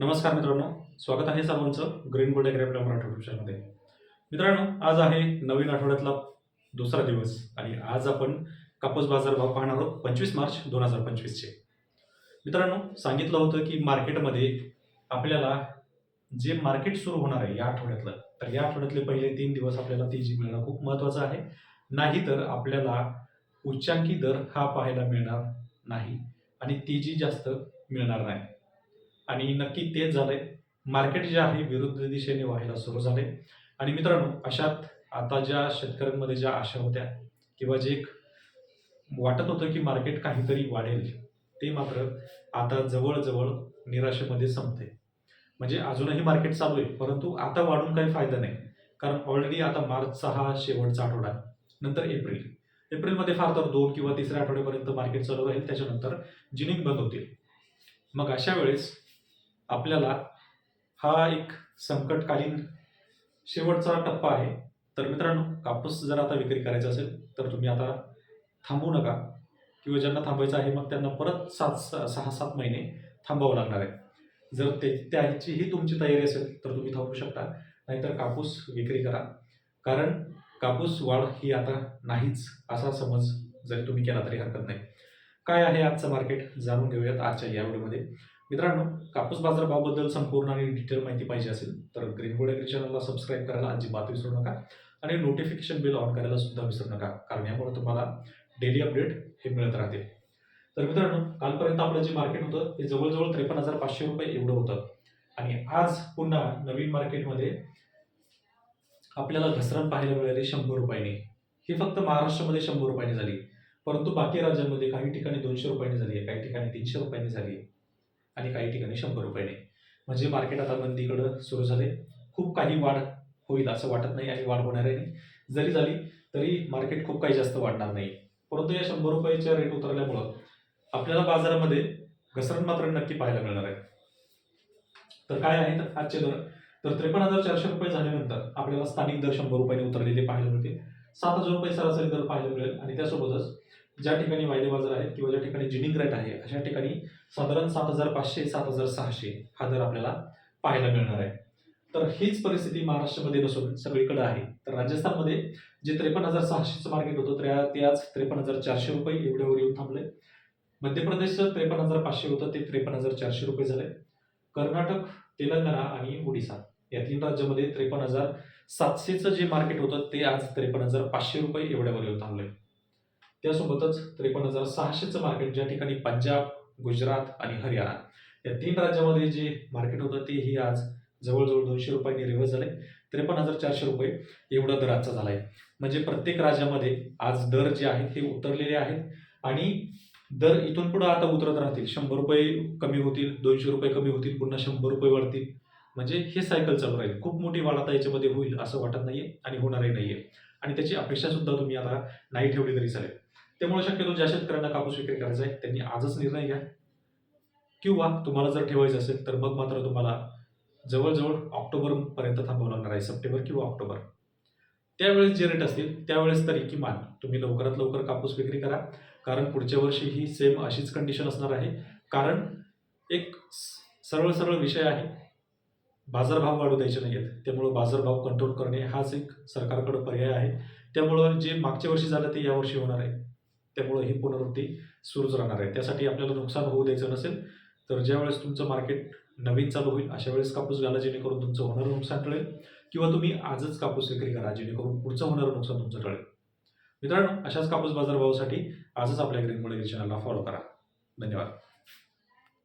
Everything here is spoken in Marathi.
नमस्कार मित्रांनो स्वागत आहे सर्वांचं ग्रीन बोर्ड ॲग्री आपल्या मराठी ट्युशनमध्ये मित्रांनो आज आहे नवीन आठवड्यातला दुसरा दिवस आणि आज आपण कापूस बाजार भाव पाहणार आहोत पंचवीस मार्च दोन हजार पंचवीसचे. मित्रांनो सांगितलं होतं की मार्केटमध्ये आपल्याला जे मार्केट सुरू होणार आहे या आठवड्यातलं तर या आठवड्यातले पहिले तीन दिवस आपल्याला तेजी मिळणं खूप महत्त्वाचं आहे. नाहीतर आपल्याला उच्चांकी दर हा पाहायला मिळणार नाही आणि तेजी जास्त मिळणार नाही. आणि नक्की तेच झालंय. मार्केट जे आहे विरुद्ध दिशेने व्हायला सुरू झाले. आणि मित्रांनो अशात आता ज्या शेतकऱ्यांमध्ये ज्या आशा होत्या किंवा जे एक वाटत होतं की मार्केट काहीतरी वाढेल ते मात्र आता जवळजवळ निराशेमध्ये संपते म्हणजे अजूनही मार्केट चालू आहे परंतु आता वाढून काही फायदा नाही. कारण ऑलरेडी आता मार्चचा हा शेवटचा आठवडा आहे. नंतर एप्रिल. एप्रिलमध्ये फार तर दोन किंवा तिसऱ्या आठवड्यापर्यंत मार्केट चालू राहील त्याच्यानंतर जिनिंग बंद होतील. मग अशा वेळेस आपल्याला हा एक संकटकालीन शेवटचा टप्पा आहे. तर मित्रांनो कापूस जर आता विक्री करायचा असेल तर तुम्ही आता थांबू नका. किंवा ज्यांना थांबायचं आहे मग त्यांना परत सात सहा सात महिने थांबावं लागणार आहे. जर ते त्याचीही तुमची तयारी असेल तर तुम्ही थांबू शकता. नाहीतर कापूस विक्री करा. कारण कापूस वाढ ही आता नाहीच असा समज जरी तुम्ही केला तरी हरकत नाही. काय आहे आजचं मार्केट जाणून घेऊयात आजच्या या व्हिडिओमध्ये. मित्रांनो कापूस बाजार भावाबद्दल संपूर्ण आणि डिटेल माहिती पाहिजे असेल तर ग्रीनबोर्ड ॲग्री चॅनलला सबस्क्राईब करायला अजिबात विसरू नका आणि नोटिफिकेशन बिल ऑन करायला सुद्धा विसरू नका कारण यामुळे तुम्हाला डेली अपडेट हे मिळत राहते. तर मित्रांनो कालपर्यंत आपलं जे मार्केट होतं ते जवळजवळ त्रेपन्न हजार पाचशे रुपये एवढं होतं. आणि आज पुन्हा नवीन मार्केटमध्ये आपल्याला घसरण पाहायला मिळाली शंभर रुपयांनी. ही फक्त महाराष्ट्रामध्ये शंभर रुपयांनी झाली. परंतु बाकी राज्यांमध्ये काही ठिकाणी दोनशे रुपयांनी झाली आहे काही ठिकाणी तीनशे रुपयांनी झाली. आहे आणि काही ठिकाणी शंभर रुपयाने म्हणजे मार्केट आता मंदीकडं सुरू झाले. खूप काही वाढ होईल असं वाटत नाही आणि वाढ होणार आहे नाही. जरी झाली तरी मार्केट खूप काही जास्त वाढणार नाही. परंतु या शंभर रुपयाच्या रेट उतरल्यामुळं आपल्याला बाजारामध्ये घसरण मात्र नक्की पाहायला मिळणार आहे. तर काय आहेत आजचे दर? तर त्रेपन्न हजार चारशे रुपये झाल्यानंतर आपल्याला स्थानिक दर शंभर रुपयाने उतरलेले पाहायला मिळतील. सात हजार रुपये सरासरी दर पाहायला मिळेल आणि त्यासोबतच ज्या ठिकाणी वायदे बाजार आहेत किंवा ज्या ठिकाणी जिनिंग रेट आहे अशा ठिकाणी साधारण सात हजार पाचशे सात हजार सहाशे हा दर आपल्याला पाहायला मिळणार आहे. तर हीच परिस्थिती महाराष्ट्रामध्ये नसून सगळीकडे आहे. तर राजस्थानमध्ये जे त्रेपन्न हजार सहाशेचं मार्केट होतं त्या ते आज त्रेपन्न हजार चारशे रुपये एवढ्यावर येऊन थांबले मध्य प्रदेशचं त्रेपन्न हजार पाचशे होतं ते त्रेपन्न हजार चारशे रुपये झाले कर्नाटक तेलंगणा आणि ओडिसा या तीन राज्यामध्ये त्रेपन्न हजार सातशेचं जे मार्केट होतं ते आज त्रेपन्न हजार पाचशे रुपये एवढ्यावर येऊन थांबले त्यासोबतच त्रेपन्न हजार सहाशेचं मार्केट ज्या ठिकाणी पंजाब गुजरात आणि हरियाणा या तीन राज्यामध्ये जे मार्केट होतं तेही आज जवळजवळ दोनशे रुपयांनी रिव्हर्स झाले त्रेपन्न हजार चारशे रुपये एवढा दर आजचा झाला आहे म्हणजे प्रत्येक राज्यामध्ये आज दर जे आहेत हे उतरलेले आहेत आणि दर इथून पुढे आता उतरत राहतील. शंभर रुपये कमी होतील दोनशे रुपये कमी होतील पुन्हा शंभर रुपये वाढतील. म्हणजे हे सायकल चालू राहील. खूप मोठी वाढ आता याच्यामध्ये होईल असं वाटत नाहीये आणि होणारही नाहीये. आणि त्याची अपेक्षा सुद्धा तुम्ही आता नाही ठेवली तरी चालेल. त्यामुळे शक्यतो ज्या शेतकऱ्यांना कापूस विक्री करायचा आहे त्यांनी आजच निर्णय घ्या. किंवा तुम्हाला जर ठेवायचं असेल तर मग मात्र तुम्हाला जवळजवळ ऑक्टोबरपर्यंत थांबावं लागणार आहे सप्टेंबर किंवा ऑक्टोबर. त्यावेळेस जे रेट असतील त्यावेळेस तरी किमान तुम्ही लवकरात लवकर कापूस विक्री करा. कारण पुढच्या वर्षी ही सेम अशीच कंडिशन असणार आहे. कारण एक स- सरळ सरळ विषय आहे. बाजारभाव वाढू द्यायचे नाही आहेत त्यामुळं बाजारभाव कंट्रोल करणे हाच एक सरकारकडे पर्याय आहे. त्यामुळं जे मागच्या वर्षी झालं ते यावर्षी होणार आहे. त्यामुळं ही पुनरावृत्ती सुरूच राहणार आहे. त्यासाठी आपल्याला नुकसान होऊ द्यायचं नसेल तर ज्यावेळेस तुमचं मार्केट नवीन चालू होईल अशा वेळेस कापूस घाला जेणेकरून तुमचं होणारं नुकसान टळेल किंवा तुम्ही आजच कापूस विक्री करा जेणेकरून पुढचं होणारं नुकसान तुमचं टळेल. मित्रांनो अशाच कापूस बाजारभावासाठी आजच आपल्या ग्रीन मुळे चॅनलला फॉलो करा. धन्यवाद.